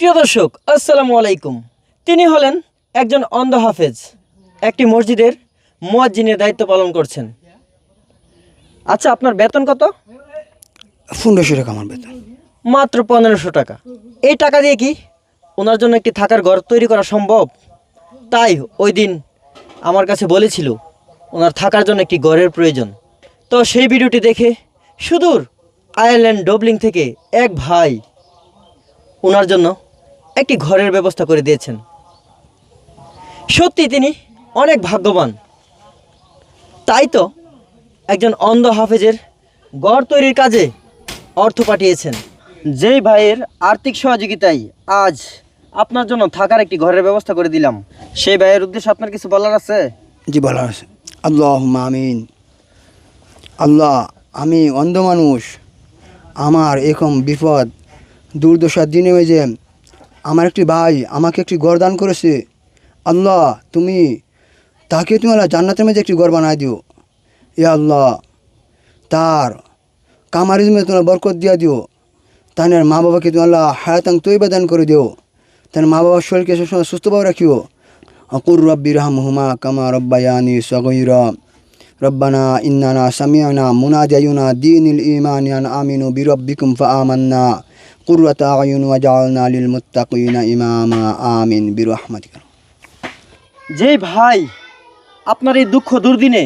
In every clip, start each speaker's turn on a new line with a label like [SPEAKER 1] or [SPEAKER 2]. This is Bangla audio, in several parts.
[SPEAKER 1] প্রিয় দর্শক আসসালামু আলাইকুম। তিনি হলেন একজন অন্ধ হাফেজ একটি মসজিদের মুয়াজ্জিনের দায়িত্ব পালন করছেন। আচ্ছা আপনার বেতন কত?
[SPEAKER 2] পনেরোশো টাকা আমার বেতন।
[SPEAKER 1] মাত্র পনেরোশো টাকা। এই টাকা দিয়ে কি ওনার জন্য একটি থাকার ঘর তৈরি করা সম্ভব? তাই ওই দিন আমার কাছে বলেছিল ওনার থাকার জন্য একটি ঘরের প্রয়োজন। তো সেই ভিডিওটি দেখে সুদূর আয়ারল্যান্ড ডবলিং থেকে এক ভাই ওনার জন্য একটি ঘরের ব্যবস্থা করে দিয়েছেন। সত্যি তিনি অনেক ভাগ্যবান। তাই তো একজন অন্ধ হাফেজের গড় তৈরির কাজে অর্থ পাঠিয়েছেন। যেই ভাইয়ের আর্থিক সহযোগিতায় আজ আপনার জন্য থাকার একটি ঘরের ব্যবস্থা করে দিলাম, সেই ভাইয়ের উদ্দেশ্যে আপনার কিছু বলার আছে?
[SPEAKER 2] জি, বলার আছে। আল্লাহ আমিন। আল্লাহ, আমি অন্ধ মানুষ। আমার এরকম বিপদ, দুর্দশার দিনে যে আমার একটি ভাই আমাকে একটি ঘর দান করেছে। আল্লাহ, তুমি তাকে তুমি আল্লাহ জান্নাতের মাঝে একটি ঘর বানায় দিও। এ আল্লাহ, তার কামারিজমে তোমার বরকত দিয়া দিও। তার মা বাবাকে তুমি আল্লাহ হায়াতাং তৈবা দান করে দিও। তার মা বাবার শরীরকে সবসময় সুস্থভাবে রাখিও। অকুর রব্বি রহমহুমা কামা রব্বায়ানি সগৈরা। রব্বানা ইন্নানা সামিয়ানা মুনাজায়ুনা দিনিল ইমানিয়ান আমিনু বিরব্বিকুম ফাআমান্না। কুররাতা আমিন বিরহমাতিকা
[SPEAKER 1] যেই ভাই আপনার এই দুঃখ দুর্দিনে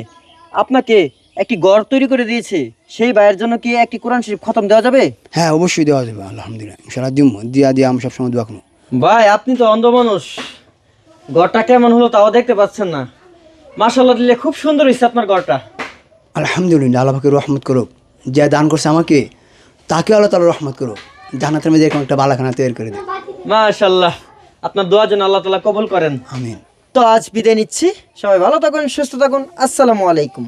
[SPEAKER 1] আপনাকে একটি গড় তৈরি করে দিয়েছে সেই ভাইয়ের জন্য কি একটি কোরআন শরীফ খতম দেওয়া যাবে?
[SPEAKER 2] হ্যাঁ অবশ্যই দেওয়া যাবে আলহামদুলিল্লাহ। ইনশাআল্লাহ দিম দিয়া দিয়া আমি সবসময় দোয়া করব।
[SPEAKER 1] ভাই আপনি তো অন্ধ মানুষ। ঘরটা কেমন হলো তাও দেখতে পাচ্ছেন না। মাসাল্লাহ দিলে খুব সুন্দর হয়েছে আপনার ঘরটা
[SPEAKER 2] আলহামদুলিল্লাহ আল্লাহ পাকে রহমত করুক। যে দান করছে আমাকে তাকে আল্লাহ তালা রহমত করুক। জান্নাতের মধ্যে এরকম একটা বালাখানা তৈরি করে দেয়
[SPEAKER 1] মাশাল্লাহ আপনার দোয়া যেন আল্লাহ তালা কবুল করেন।
[SPEAKER 2] আমিন।
[SPEAKER 1] তো আজ বিদায় নিচ্ছি। সবাই ভালো থাকুন সুস্থ থাকুন। আসসালামু আলাইকুম।